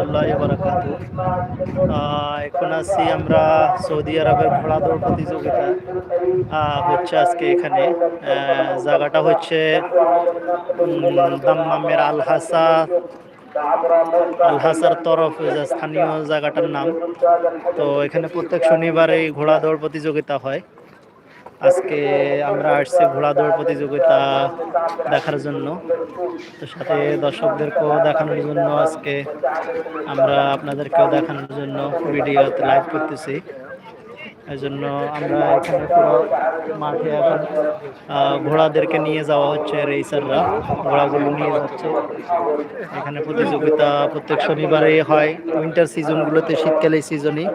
রহমতুল্লাহ এখন আছি আমরা সৌদি আরবের ঘোড়া দৌড় প্রতিযোগিতা হচ্ছে আজকে এখানে। জায়গাটা হচ্ছে দাম্মামের আলহাসা আলহাসার তরফ স্থানীয় জায়গাটার নাম। তো এখানে প্রত্যেক শনিবারে ঘোড়া দৌড় প্রতিযোগিতা হয়। আজকে আমরা আসছি ঘোড়া দৌড় প্রতিযোগিতা দেখার জন্য। তো সাথে দর্শকদেরকেও দেখানোর জন্য আজকে আমরা আপনাদেরকেও দেখানোর জন্য ভিডিওতে লাইভ করতেছি। জন্য আমরা এখানে পুরো মাঠে এখন ঘোড়াদেরকে নিয়ে যাওয়া হচ্ছে রেসাররা। ঘোড়াগুলো নিয়ে যাচ্ছে। এখানে প্রতিযোগিতা প্রত্যেক শনিবারে হয়। উইন্টার সিজনগুলোতে শীতকালে সিজনই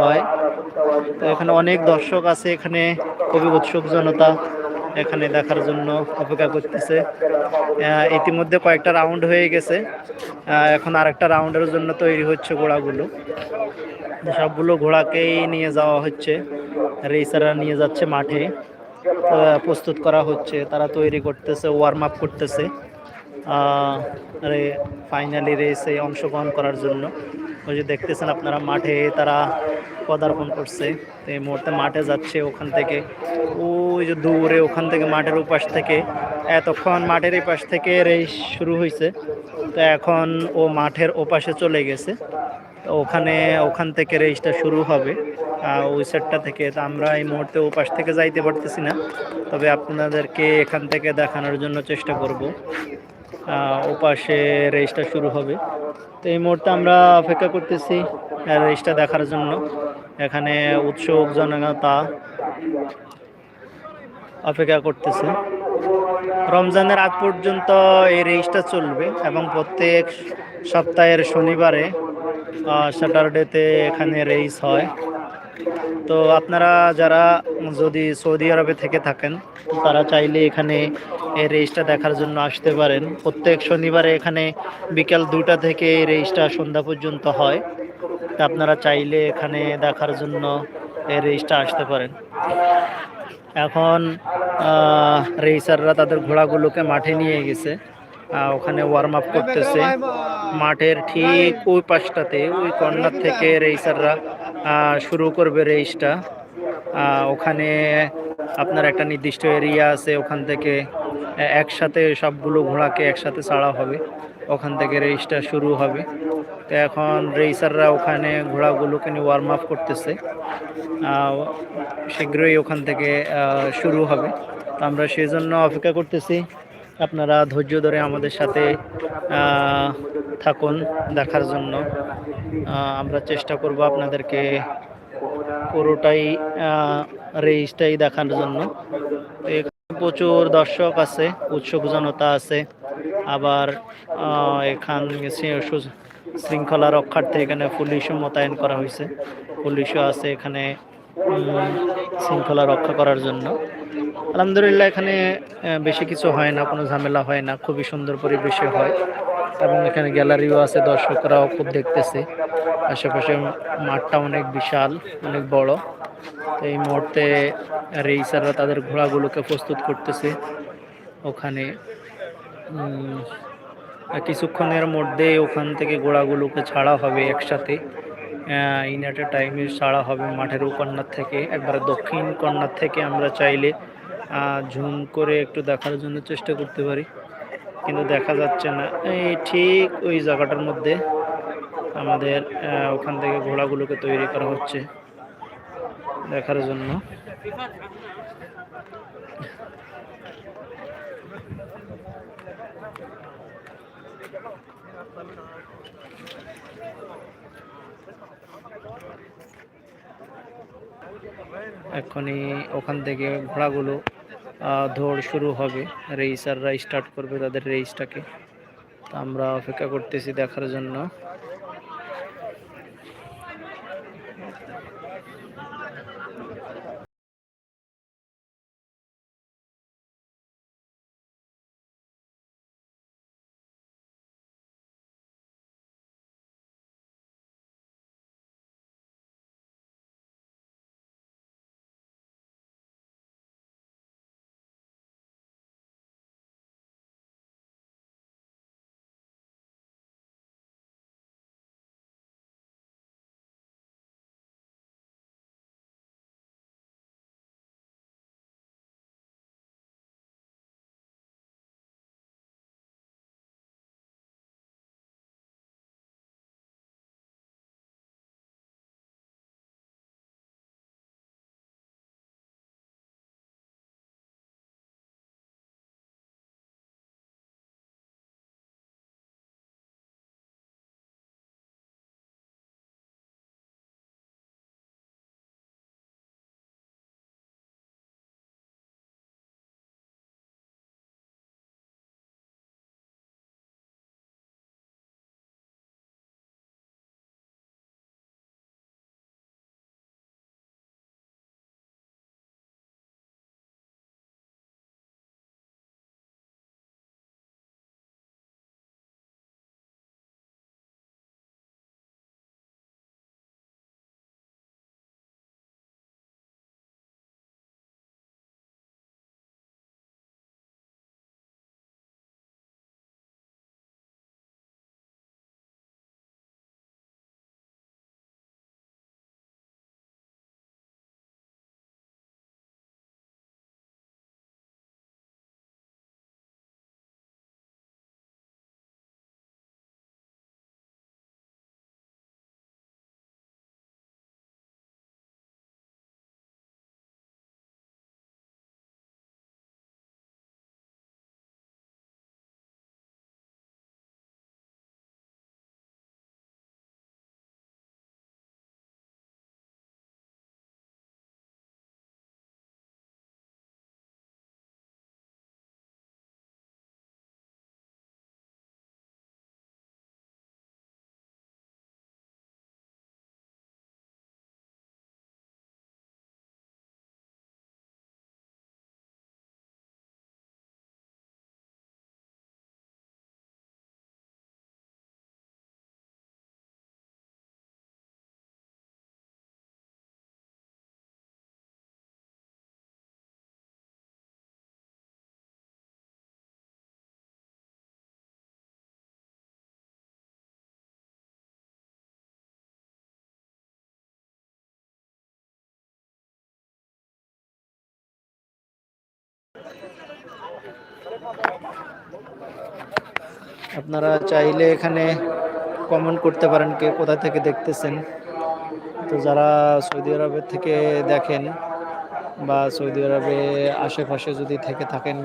হয়। তো এখানে অনেক দর্শক আছে এখানে কবি উৎসুক জনতা এখানে দেখার জন্য অপেক্ষা করতেছে। ইতিমধ্যে কয়েকটা রাউন্ড হয়ে গেছে। এখন আরেকটা রাউন্ডের জন্য তৈরি হচ্ছে ঘোড়াগুলো। সবগুলো ঘোড়াকেই নিয়ে যাওয়া হচ্ছে। রেসাররা নিয়ে যাচ্ছে মাঠে। প্রস্তুত করা হচ্ছে। তারা তৈরি করতেছে ওয়ার্ম আপ করতেছে। ফাইনালি রেসে অংশগ্রহণ করার জন্য। ওই যে দেখতেছেন আপনারা মাঠে তারা পদার্পণ করছে। তো এই মুহূর্তে মাঠে যাচ্ছে ওখান থেকে। ওই যে দূরে ওখান থেকে মাঠের উপাস থেকে। এতক্ষণ মাঠের এই পাশ থেকে রেস শুরু হয়েছে তো এখন ও মাঠের ওপাশে চলে গেছে। ওখানে ওখান থেকে রেসটা শুরু হবে ওই সাইডটা থেকে। তো আমরা এই মুহূর্তে ও পাশ থেকে যাইতে পারতেছি না তবে আপনাদেরকে এখান থেকে দেখানোর জন্য চেষ্টা করব। আহ, ও পাশে রেসটা শুরু হবে। তো এই মুহূর্তে আমরা অপেক্ষা করতেছি রেসটা দেখার জন্য। এখানে উৎসুক জনতা অপেক্ষা করতেছে। রমজানের আগ পর্যন্ত এই রেসটা চলবে এবং প্রত্যেক সপ্তাহের শনিবারে স্যাটারডেতে এখানে রেস হয়। তো আপনারা যারা যদি সৌদি আরবে থেকে থাকেন, তারা চাইলে এখানে এই রেসটা দেখার জন্য আসতে পারেন। প্রত্যেক শনিবারে এখানে বিকাল দুটা থেকে এই রেসটা সন্ধ্যা পর্যন্ত হয়। তা আপনারা চাইলে এখানে দেখার জন্য এই রেসটা আসতে পারেন। এখন রেসাররা তাদের ঘোড়াগুলোকে মাঠে নিয়ে গেছে। ওখানে ওয়ার্ম আপ করতেছে। মাঠের ঠিক ওই পাশটাতে, ওই কর্নার থেকে রেসাররা শুরু করবে রেসটা ওখানে আপনার একটা নির্দিষ্ট এরিয়া আছে, ওখান থেকে একসাথে সবগুলো ঘোড়াকে একসাথে ছাড়া হবে। ওখান থেকে রেসটা শুরু হবে। তো এখন রেসাররা ওখানে ঘোড়াগুলোকে নিয়ে ওয়ার্ম আপ করতেছে। শীঘ্রই ওখান থেকে শুরু হবে। আমরা সেই জন্য অপেক্ষা করতেছি। আপনারা ধৈর্য ধরে আমাদের সাথে থাকুন দেখার জন্য। আমরা চেষ্টা করব আপনাদেরকে পুরোটাই আহ, রেসটাই দেখার জন্য। এখানে প্রচুর দর্শক আছে উৎসুক জনতা আছে। আবার এখান শৃঙ্খলা রক্ষার্থে এখানে পুলিশও মোতায়েন করা হয়েছে। পুলিশও আছে এখানে শৃঙ্খলা রক্ষা করার জন্য। আলহামদুলিল্লাহ এখানে বেশি কিছু হয় না, কোনো ঝামেলা হয় না, খুবই সুন্দর পরিবেশে হয়। এবং এখানে গ্যালারিও আছে, দর্শকরাও খুব দেখতেছে। আশেপাশে মাঠটা অনেক বিশাল, অনেক বড়। তো এই মুহূর্তে রেইসাররা তাদের ঘোড়াগুলোকে প্রস্তুত করতেছে। ওখানে কিছুক্ষণের মধ্যে ওখান থেকে ঘোড়াগুলোকে ছাড়া হবে একসাথে। ইনাটে টাইমে ছাড়া হবে মাঠের কর্নার থেকে, একবারে দক্ষিণ কর্নার থেকে আমরা চাইলে ঝুম করে একটু দেখার জন্য চেষ্টা করতে পারি, কিন্তু দেখা যাচ্ছে না। এই ঠিক ওই জায়গাটার মধ্যে আমাদের ওখান থেকে ঘোড়াগুলোকে তৈরি করা হচ্ছে দেখার জন্য। এখনই ওখান থেকে ঘোড়াগুলো দৌড় শুরু হবে। রেইসাররা স্টার্ট করবে তাদের রেইসটাকে তো আমরা অপেক্ষা করতেছি দেখার জন্য। আপনারা চাইলে এখানে কমেন্ট করতে পারেন কে কোথা থেকে দেখতেছেন। তো যারা সৌদি আরবের থেকে দেখেন বা সৌদি আরবে আশেপাশে যদি থেকে থাকেন,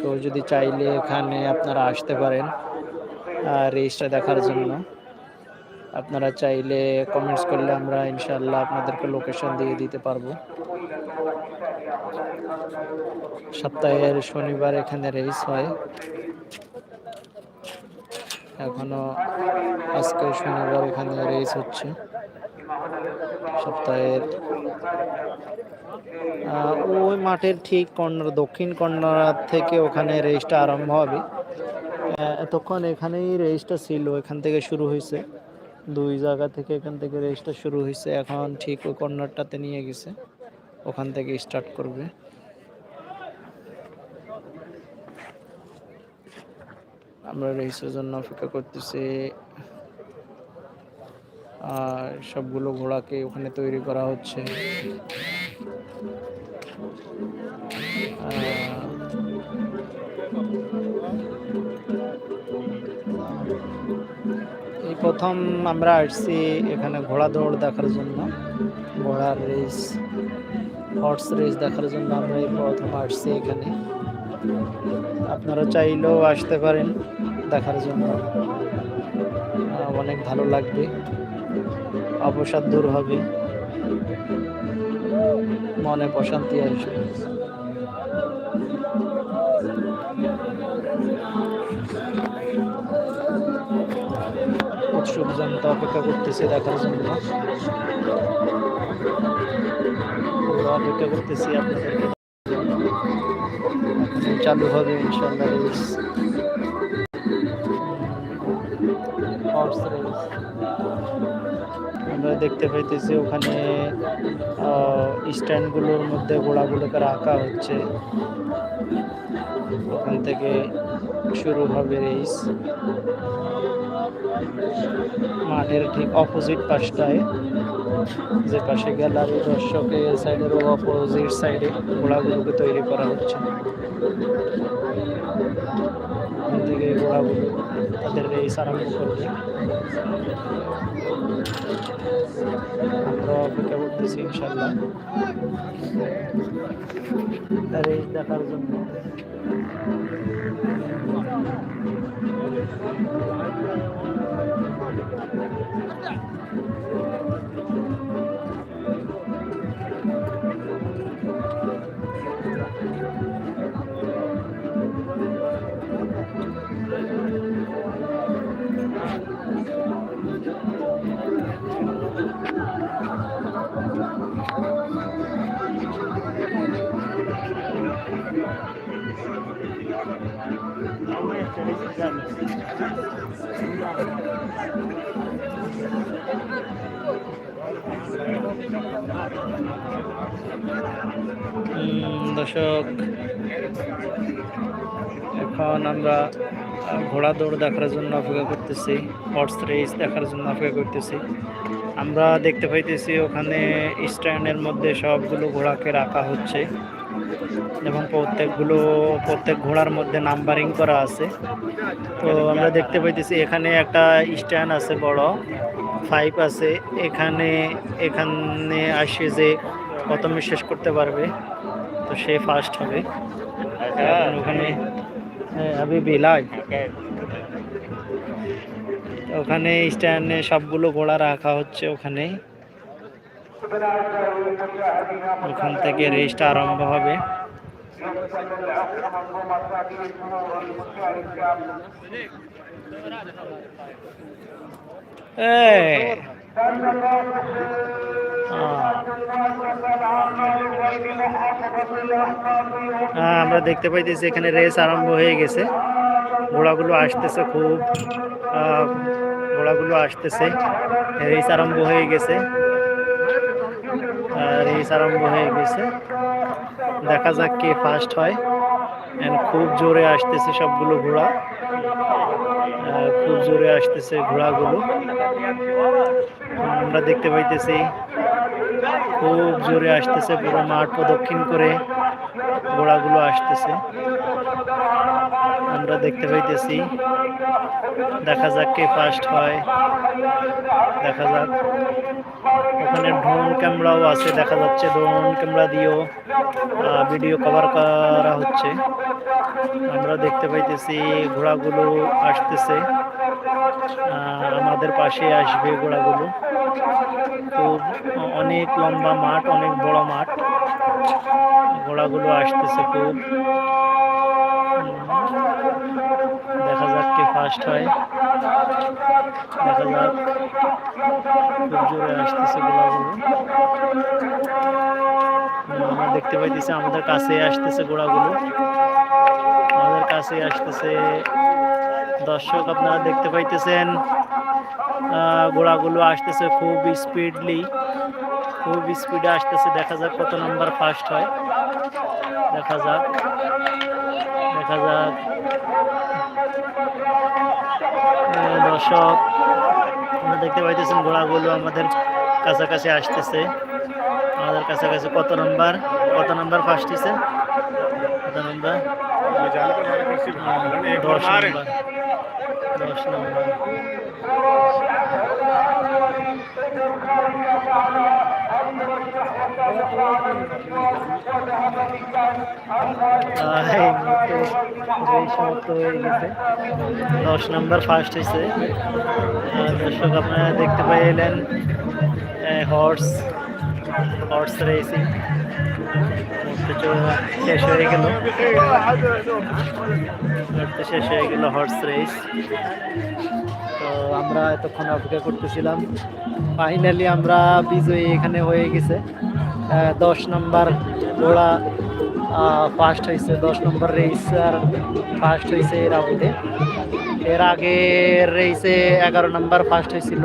কেউ যদি চাইলে এখানে আপনারা আসতে পারেন রেজিস্টার দেখার জন্য। আপনারা চাইলে কমেন্টস করলে আমরা ইনশাল্লাহ আপনাদেরকে লোকেশন দিয়ে দিতে পারব। সপ্তাহের শনিবার এখানে রেস হয়। এখনও আজকে শনিবার এখানে রেস হচ্ছে। সপ্তাহের ওই মাঠের ঠিক কর্নার দক্ষিণ কর্নার থেকে ওখানে রেসটা আরম্ভ হবে। এতক্ষণ এখানেই রেসটা ছিল, এখান থেকে শুরু হয়েছে। দুই জায়গা থেকে এখান থেকে রেসটা শুরু হয়েছে, এখন ঠিক ওই কর্নারটাতে নিয়ে গেছে। ওখান থেকে স্টার্ট করবে। আমরা রেসের জন্য অপেক্ষা করতেছি। আর সবগুলো ঘোড়াকে ওখানে তৈরি করা হচ্ছে। এই প্রথম আমরা আসছি এখানে ঘোড়া দৌড় দেখার জন্য। ঘোড়ার রেস হর্স রেস দেখার জন্য আমরা এই প্রথম আসছি এখানে। আপনারা চাইলেও আসতে পারেন দেখার জন্য। অনেক ভালো লাগবে। অবসাদ দূর হবে। মনে প্রশান্তি আসবে। জনতা অপেক্ষা করতেছে দেখার জন্য। অপেক্ষা করতেছি আপনাদেরকে। চালু হবে ইনশাল্লাহ রেস রেস আমরা দেখতে পাইতেছি ওখানে স্ট্যান্ডগুলোর মধ্যে ঘোড়াগুলোকে রাখা হচ্ছে। ওখান থেকে শুরু হবে রেস মাঠের ঠিক অপোজিট পাশটায়। যে পাশে গ্যালারি দর্শকের সাইডের অপোজিট সাইডে ঘোড়াগুলোকে তৈরি করা হচ্ছে। থেকে ঘোড়াগুলো তাদের রেস আরম্ভ করবে আমরা অপেক্ষা করতেছি ইনশাল্লাহ রেস দেখার জন্য। উম, Thank you. দর্শক, এখন আমরা ঘোড়া দৌড় দেখার জন্য অপেক্ষা করতেছি হর্স রেস দেখার জন্য অপেক্ষা করতেছি। আমরা দেখতে পাইতেছি ওখানে স্ট্যান্ডের মধ্যে সবগুলো ঘোড়াকে রাখা হচ্ছে। এবং প্রত্যেকগুলো প্রত্যেক ঘোড়ার মধ্যে নাম্বারিং করা আছে। তো আমরা দেখতে পাইতেছি এখানে একটা স্ট্যান্ড আছে বড় ফাইভ আছে। এখানে এখানে আসে যে প্রথমে শেষ করতে পারবে তো সে ফার্স্ট হবে। ওখানে হ্যাঁ, আবি বিলাই ওখানে স্ট্যান্ডে সবগুলো ঘোড়া রাখা হচ্ছে ওখানে। ওখান থেকে রেসটা আরম্ভ হবে। আমরা দেখতে পাইতেছি এখানে রেস আরম্ভ হয়ে গেছে। ঘোড়াগুলো আসতেছে খুব ঘোড়াগুলো আসতেছে। রেস আরম্ভ হয়ে গেছে। রেস আরম্ভ হয়ে গেছে। দেখা যাক কে ফার্স্ট হয়। And খুব জোরে আসতেছে সবগুলো ঘোড়া। খুব জোরে আসতেছে ঘোড়াগুলো। আমরা দেখতে পাইতেছি, খুব জোরে আসতেছে পুরো মাঠ প্রদক্ষিণ করে ঘোড়াগুলো আসতেছে। আমরা দেখতে পাইতেছি, দেখা যাক কে ফার্স্ট হয়। দেখা যাক। ওখানে ড্রোন ক্যামেরাও আছে, দেখা যাচ্ছে ড্রোন ক্যামেরা দিয়েও ভিডিও কভার করা হচ্ছে। আমরা দেখতে পাইতেছি ঘোড়াগুলো আসতেছে। আমাদের পাশে আসবে ঘোড়াগুলো। খুব অনেক লম্বা মাঠ, অনেক বড় মাঠ। ঘোড়াগুলো আসতেছে খুব। যাক কে ফার্স্ট হয়। দেখা যাক। খুব জোরে আসতেছে ঘোড়াগুলো উম, আমরা দেখতে পাইতেছি আমাদের কাছে আসতেছে ঘোড়াগুলো আমাদের কাছে আসতেছে। দর্শক আপনারা দেখতে পাইতেছেন ঘোড়াগুলো আসতেছে খুব স্পিডলি খুব স্পিডে আসতেছে। দেখা যাক কত নাম্বার ফার্স্ট হয়। দেখা যাক। দেখা যাক। দর্শক আমরা দেখতে পাইতেছেন ঘোড়াগুলো আমাদের কাছাকাছি আসতেছে। আমাদের কাছাকাছি কত নম্বর? কত নম্বর ফার্স্ট হিসে কত নম্বর? দশ নম্বর। দশ নাম্বার আহ, এই মুহূর্তে রেস সমাপ্ত দশ নাম্বার ফার্স্ট হয়েছে দর্শক, আপনারা দেখতে পাইলেন হর্স হর্স রেসিং শেষ হয়ে গেল। শেষ হয়ে গেল হর্স রেস তো আমরা এতক্ষণ অপেক্ষা করতেছিলাম। ফাইনালি আমরা বিজয়ী এখানে হয়ে গেছে। দশ নম্বর ঘোড়া ফার্স্ট হয়েছে দশ নম্বর রেস আর ফার্স্ট হয়েছে এর আগে। এর আগের রেসে এগারো নম্বর ফার্স্ট হয়েছিল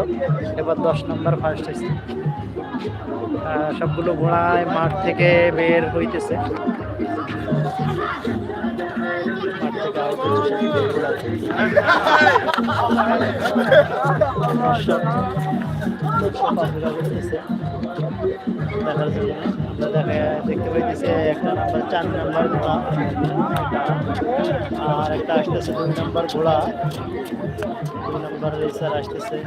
এবার দশ নম্বর ফার্স্ট হয়েছে সবগুলো ঘোড়ায় মাঠ থেকে বের হইতেছে। Je suis là, je suis là, je suis je suis দেখার জন্য আমরা দেখা দেখতে পাইতেছি একটা নাম্বার চার নাম্বার ঘোড়া আর একটা আসতেছে দুই নাম্বার ঘোড়া দুই নাম্বার রেসার আসতেছে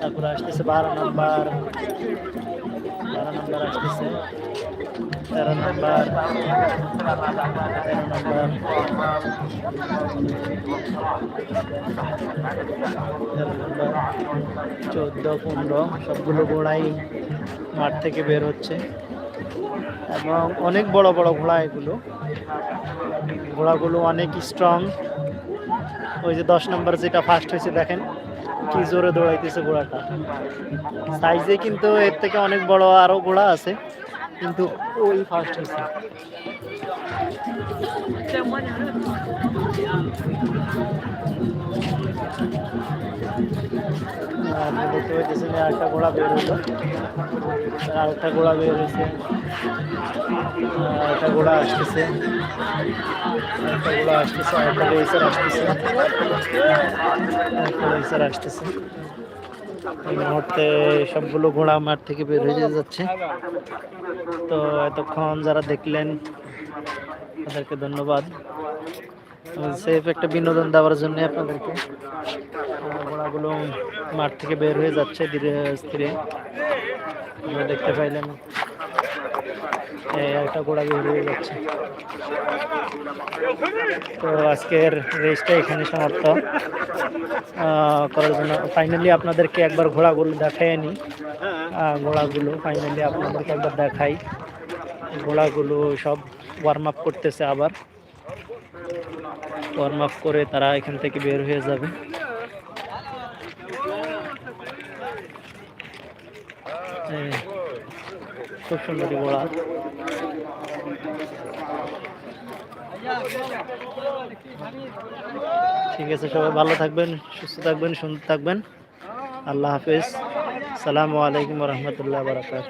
তারপরে আসতেছে বারো নাম্বার বারো নাম্বার আসতেছে তেরো নাম্বার তেরো নাম্বার তেরো নাম্বার চোদ্দ পনেরো সবগুলো ঘোড়াই মাঠ থেকে বের হচ্ছে। এবং অনেক বড় বড় ঘোড়া এগুলো। ঘোড়াগুলো অনেক স্ট্রং ওই যে দশ নম্বর যেটা ফার্স্ট হয়েছে, দেখেন কি জোরে দৌড়াইতেছে ঘোড়াটা। সাইজে কিন্তু এর থেকে অনেক বড় আরও ঘোড়া আছে, কিন্তু ওই ফার্স্ট হয়েছে। আপনি দেখতে পাইতেছেন আরেকটা ঘোড়া বের হলো আরেকটা ঘোড়া বের হয়েছে একটা ঘোড়া আসতেছে। একটা ঘোড়া আসতেছে একটা রেসার আসতেছে। একটা রেসার আসতেছে। এই মুহূর্তে সবগুলো ঘোড়া মাঠ থেকে বের হয়ে যাচ্ছে। তো এতক্ষণ যারা দেখলেন, তাদেরকে ধন্যবাদ। সেফ একটা বিনোদন দেওয়ার জন্য আপনাদেরকে। ঘোড়াগুলো মাঠ থেকে বের হয়ে যাচ্ছে ধীরে স্থিরে। দেখতে পাইলেন একটা ঘোড়া বের হয়ে যাচ্ছে। তো আজকের রেসটা এখানে সমাপ্ত। করার জন্য ফাইনালি আপনাদেরকে একবার ঘোড়াগুলো দেখাই নি ঘোড়াগুলো ফাইনালি আপনাদেরকে একবার দেখাই। ঘোড়াগুলো সব ওয়ার্ম আপ করতেছে আবার। ওয়ার্ম আপ করে তারা এখান থেকে বের হয়ে যাবে। খুব সুন্দরী ঘোড়া ঠিক আছে, সবাই ভালো থাকবেন, সুস্থ থাকবেন, সুন্দর থাকবেন। আল্লাহ হাফিজ। সালামু আলাইকুম রহমতুল্লাহ বারকাত